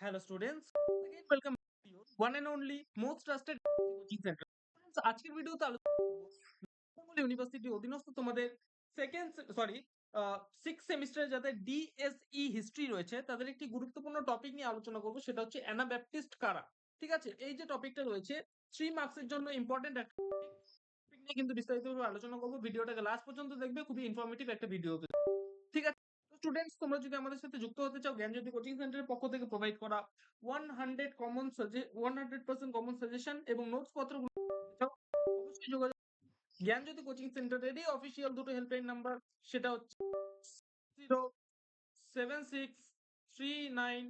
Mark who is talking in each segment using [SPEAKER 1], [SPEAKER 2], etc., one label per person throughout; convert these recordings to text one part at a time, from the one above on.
[SPEAKER 1] To your one and only most trusted coaching center. Friends, আজকের ভিডিওতে আলোচনা university অধীনস্থ তোমাদের সেকেন্ড সরি সিক্স সেমিস্টারে যাদের ডিএসই হিস্ট্রি রয়েছে তাদের একটি গুরুত্বপূর্ণ টপিক নিয়ে আলোচনা করব সেটা হচ্ছে অ্যানাব্যাপটিস্ট কারা? ঠিক আছে? এই যে টপিকটা রয়েছে থ্রি মার্কসের জন্য ইম্পর্টেন্ট একটা কিন্তু বিস্তারিতভাবে আলোচনা করব। ভিডিওটাকে লাস্ট পর্যন্ত দেখবে খুবই ইনফরমেটিভ একটা ভিডিও ঠিক আছে? স্টুডেন্টস তোমরা যদি আমাদের সাথে যুক্ত হতে চাও জ্ঞানজ্যোতি কোচিং সেন্টারের পক্ষ থেকে প্রোভাইড করা one hundred common one hundred percent common suggestion এবং নোটস চাও, অবশ্যই যোগাযোগ জ্ঞানজ্যোতি কোচিং সেন্টারেরই অফিসিয়াল দুটো হেল্পলাইন নাম্বার সেটা হচ্ছে zero seven six three nine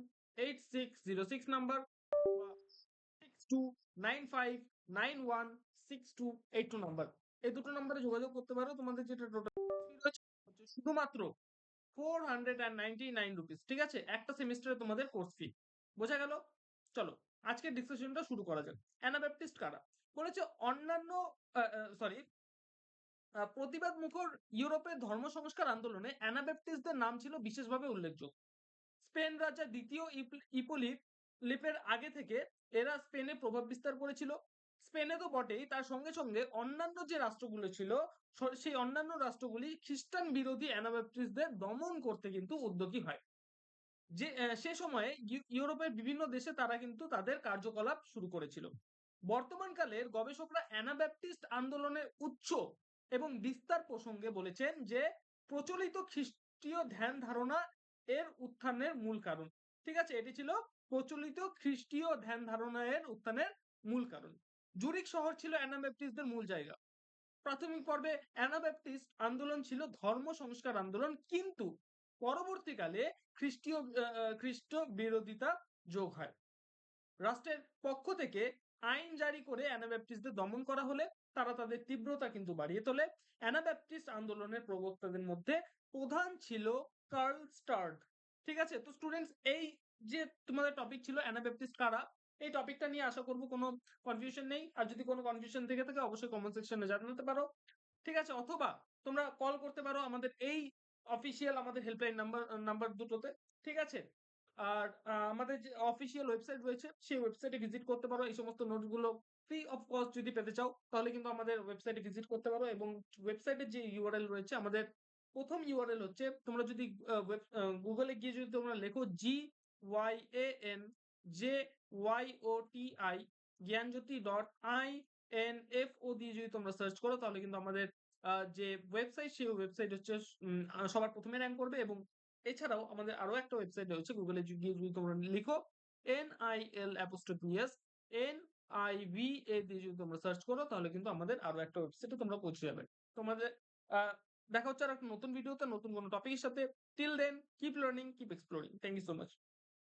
[SPEAKER 1] eight six zero six number six two nine five nine one six two eight two number এই দুটো নাম্বারে যোগাযোগ করতে পারো। তোমাদের যেটা টোটাল শুধুমাত্র four hundred and ninety nine rupees ঠিক আছে? একটা সেমিস্টারে তোমাদের কোর্স ফি বোঝা গেল? চলো ডিসকাশনটা শুরু করা যাক। কারা? অন্যান্য সরি প্রতিবাদ মুখর ইউরোপের ধর্ম সংস্কার আন্দোলনে অ্যানাব্যাপটিস্টদের নাম ছিল বিশেষভাবে উল্লেখযোগ্য। স্পেন রাজা দ্বিতীয় ইপোলিপ লিপের আগে থেকে এরা স্পেনে প্রভাব বিস্তার করেছিল। স্পেনে তো বটেই। তার সঙ্গে সঙ্গে অন্যান্য যে রাষ্ট্রগুলো ছিল সেই অন্যান্য রাষ্ট্রগুলি খ্রিস্টান বিরোধী অ্যানাব্যাপটিস্টদের দমন করতে কিন্তু উদ্যোগী হয়। যে সে সময়ে ইউরোপের বিভিন্ন দেশে তারা কিন্তু তাদের কার্যকলাপ শুরু করেছিল। বর্তমানকালের গবেষকরা অ্যানাব্যাপটিস্ট আন্দোলনের উচ্চ এবং বিস্তার প্রসঙ্গে বলেছেন যে, প্রচলিত খ্রিস্টীয় ধ্যান ধারণা এর উত্থানের মূল কারণ। ঠিক আছে, এটি ছিল প্রচলিত খ্রিস্টীয় ধ্যান ধারণা এর উত্থানের মূল কারণ। জুরিক শহর ছিল অ্যানাব্যাপটিস্টদের মূল জায়গা। প্রাথমিক পর্বে অ্যানাব্যাপটিস্ট আন্দোলন ছিল ধর্ম সংস্কার আন্দোলন, কিন্তু পরবর্তীকালে খ্রিস্টীয় খ্রিস্ট বিরোধিতা যোগ হয়। রাষ্ট্রের পক্ষ থেকে আইন জারি করে অ্যানাব্যাপটিস্টদের দমন করা হলে তারা তাদের তীব্রতা কিন্তু বাড়িয়ে তোলে। অ্যানাব্যাপটিস্ট আন্দোলনের প্রবক্তাদের মধ্যে প্রধান ছিল কার্ল স্টার্ড। ঠিক আছে? তো স্টুডেন্টস এই যে তোমাদের টপিক ছিল অ্যানাব্যাপটিস্ট কারা? এই টপিকটা নিয়ে আশা করব কোনো কনফিউশন নেই। আর যদি কোনো কনফিউশন থেকে থাকে, অবশ্যই কমেন্ট সেকশনে জানাতে পারো। ঠিক আছে? অথবা তোমরা কল করতে পারো আমাদের এই অফিসিয়াল আমাদের হেল্পলাইন নাম্বার নাম্বার দুটোতে। ঠিক আছে? আর আমাদের যে অফিসিয়াল ওয়েবসাইট রয়েছে, সেই ওয়েবসাইটে ভিজিট করতে পারো। এই সমস্ত নোটগুলো ফ্রি অফ কস্ট যদি পেতে চাও, তাহলে কিন্তু আমাদের ওয়েবসাইটে ভিজিট করতে পারো। এবং ওয়েবসাইটের যে ইউআরএল রয়েছে, আমাদের প্রথম ইউআরএল হচ্ছে, তোমরা যদি গুগলে গিয়ে যদি তোমরা লেখো G Y A N J Y O T I Gyanjyoti dot I N F O দিয়ে যদি তোমরা সার্চ করো, তাহলে কিন্তু আমাদের যে ওয়েবসাইট সেই ওয়েবসাইট হচ্ছে সবার প্রথমে র্যাঙ্ক করবে এবং এছাড়াও আমাদের আরও একটা ওয়েবসাইট রয়েছে গুগলে গিয়ে যদি তোমরা লিখো N I L apostrophe S N I V A দিয়ে যদি তোমরা সার্চ করো, তাহলে কিন্তু আমাদের আরও একটা ওয়েবসাইটে তোমরা পৌঁছে যাবে। তোমাদের দেখা হচ্ছে আর একটা নতুন ভিডিওতে নতুন কোনো টপিকের সাথে। Till then keep learning keep exploring thank you so much